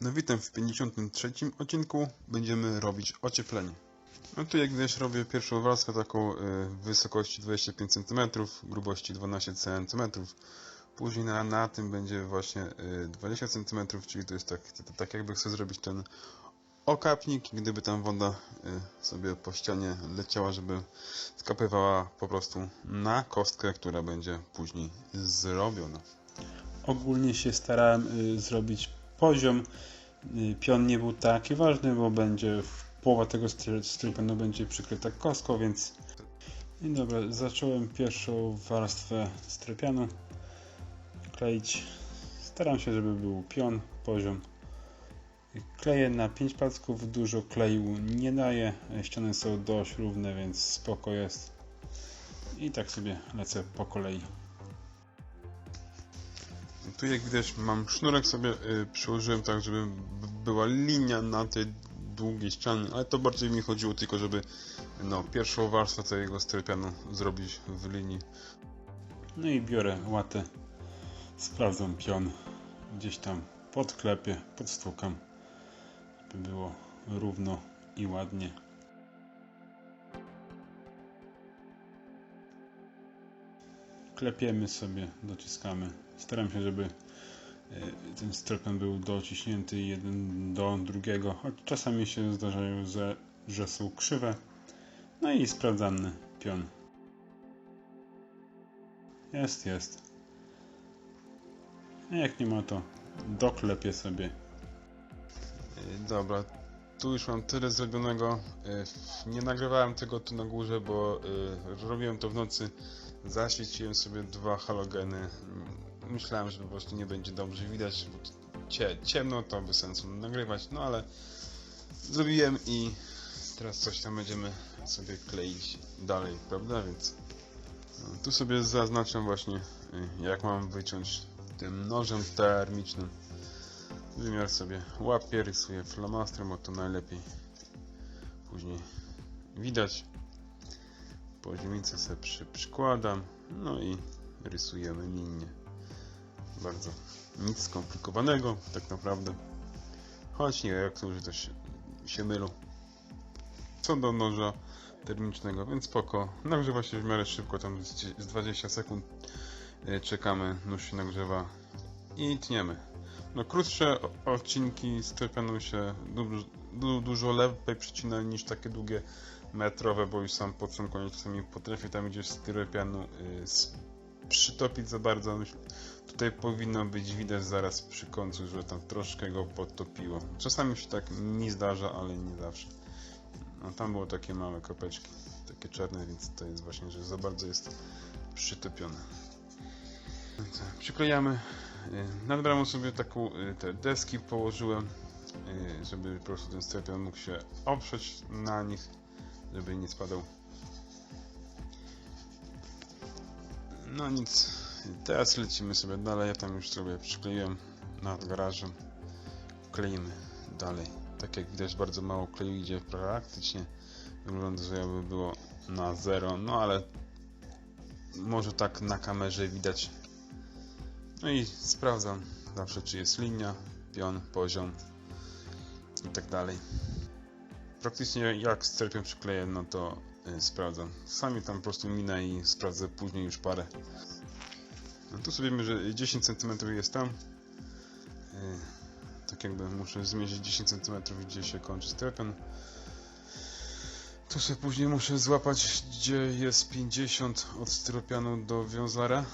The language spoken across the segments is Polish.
No witam w 53 odcinku. Będziemy robić ocieplenie. No tu jak widać robię pierwszą warstwę taką y, w wysokości 25 cm, grubości 12 cm. Później na, na tym będzie właśnie y, 20 cm, czyli to jest tak, tak jakby chcę zrobić ten okapnik, gdyby tam woda y, sobie po ścianie leciała, żeby skapywała po prostu na kostkę, która będzie później zrobiona. Ogólnie się starałem zrobić poziom. Y, pion nie był taki ważny, bo będzie połowa tego stry- strypenu będzie przykryta kostką, więc i dobra, zacząłem pierwszą warstwę strypianu kleić. Staram się, żeby był pion, poziom. Kleję na 5 palców, dużo kleju nie daję. Ściany są dość równe, więc spoko jest. I tak sobie lecę po kolei. Tu jak widać mam sznurek sobie y, przyłożyłem tak, żeby była linia na tej długiej ścianie, ale to bardziej mi chodziło tylko, żeby no, pierwszą warstwę tego strypianu zrobić w linii. No i biorę łatę, sprawdzam pion, gdzieś tam podklepię, podstukam, żeby było równo i ładnie. Klepiemy sobie, dociskamy. Staram się, żeby e, ten strypen był dociśnięty jeden do drugiego, choć czasami się zdarzają, że, że są krzywe. No i sprawdzamy pion. Jest, jest. Jak nie ma to, doklepię sobie. Dobra, tu już mam tyle zrobionego. Y, Nie nagrywałem tego tu na górze, bo y, robiłem to w nocy. Zaświeciłem sobie dwa halogeny. Mm, Myślałem, że po prostu nie będzie dobrze widać, bo ciemno, to by sensu nagrywać, no ale zrobiłem i teraz coś tam będziemy sobie kleić dalej, prawda? Więc no, tu sobie zaznaczam właśnie, jak mam wyciąć tym nożem termicznym. Wymiar sobie łapię, rysuję flamastrem, bo to najlepiej później widać. Poziomicę sobie przy, przykładam, no i rysujemy linię. Bardzo nic skomplikowanego, tak naprawdę. Choć nie, jak którzy to się, się mylą. Co do noża termicznego, więc spoko. Nagrzewa się w miarę szybko, tam z, z 20 sekund y, czekamy, nóż się nagrzewa i tniemy. No krótsze odcinki strypianu się du- du- dużo lepiej przycina niż takie długie metrowe, bo już sam pod sam koniec czasami potrafię tam gdzieś styropianu y, przytopić za bardzo. Tutaj powinno być widać zaraz przy końcu, że tam troszkę go podtopiło. Czasami się tak mi zdarza, ale nie zawsze. No tam było takie małe kopeczki, takie czarne, więc to jest właśnie, że za bardzo jest przytopione. Co, Przyklejamy Y, bramą sobie taką y, te deski położyłem, y, żeby po prostu ten strepion mógł się oprzeć na nich, żeby nie spadał. No nic, teraz lecimy sobie dalej, ja tam już sobie przykleiłem nad garażem, kleimy dalej. Tak jak widać bardzo mało kleju idzie praktycznie, wygląda, że jakby było na zero, no ale może tak na kamerze widać no i sprawdzam zawsze, czy jest linia, pion, poziom i tak dalej. Praktycznie jak sterpią przykleję, no to y, sprawdzam. Sami tam po prostu minę i sprawdzę później już parę. No tu sobie mierzę 10 cm jest tam. Y, tak jakby muszę zmierzyć 10 cm, gdzie się kończy sterpion. Tu sobie później muszę złapać, gdzie jest 50 od styropianu do wiązara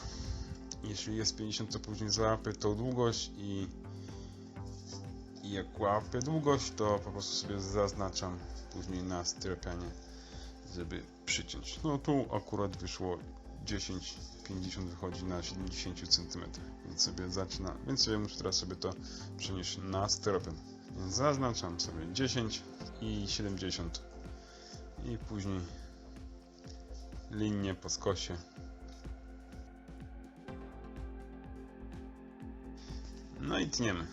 jeśli jest 50 to później złapię tą długość i, i jak łapię długość to po prostu sobie zaznaczam później na styropianie żeby przyciąć. No tu akurat wyszło 10 50 wychodzi na 70 cm więc sobie zaczyna więc sobie muszę teraz sobie to przenieść na styropian. Więc zaznaczam sobie 10 i 70 i później linię po skosie No i tniemy.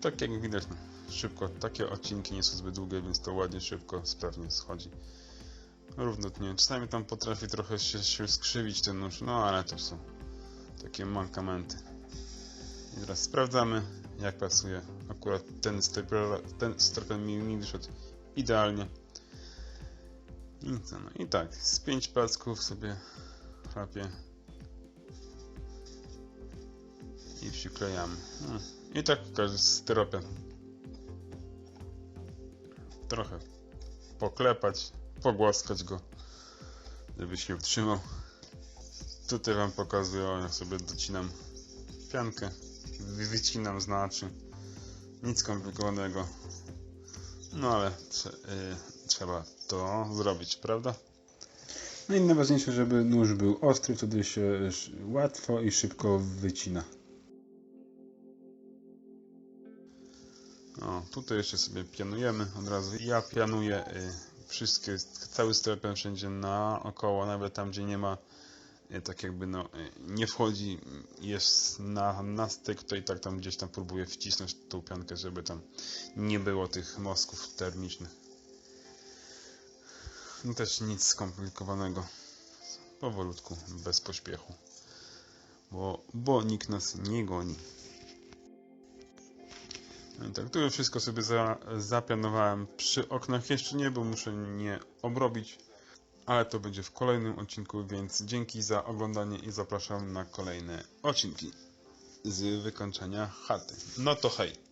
Tak jak widać, szybko. Takie odcinki nie są zbyt długie, więc to ładnie, szybko, sprawnie schodzi. Równo tnie. Czasami tam potrafi trochę się, się skrzywić ten nóż, no ale to są takie mankamenty. I teraz sprawdzamy jak pasuje. Akurat ten stropel, ten stropel mi, mi wyszedł idealnie. I co, no i tak, z pięć pasków sobie chlapię przyklejamy. No. I tak styropem. Trochę poklepać, pogłaskać go, żeby się utrzymał. Tutaj wam pokazuję, jak sobie docinam piankę, wy- wycinam znaczy, nic skomplikowanego. No ale y, trzeba to zrobić, prawda? No i najważniejsze, żeby nóż był ostry, wtedy się łatwo i szybko wycina. O, tutaj jeszcze sobie pianujemy od razu. Ja pianuję y, wszystkie, cały stropen wszędzie naokoło, nawet tam, gdzie nie ma, y, tak jakby no, y, nie wchodzi, jest na, na styk, to i tak tam gdzieś tam próbuję wcisnąć tą piankę, żeby tam nie było tych mostków termicznych. No też nic skomplikowanego. Powolutku, bez pośpiechu. Bo, bo nikt nas nie goni. Tak, tu już wszystko sobie za, zapianowałem przy oknach. Jeszcze nie, bo muszę nie obrobić, ale to będzie w kolejnym odcinku, więc dzięki za oglądanie i zapraszam na kolejne odcinki z wykończenia chaty. No to hej!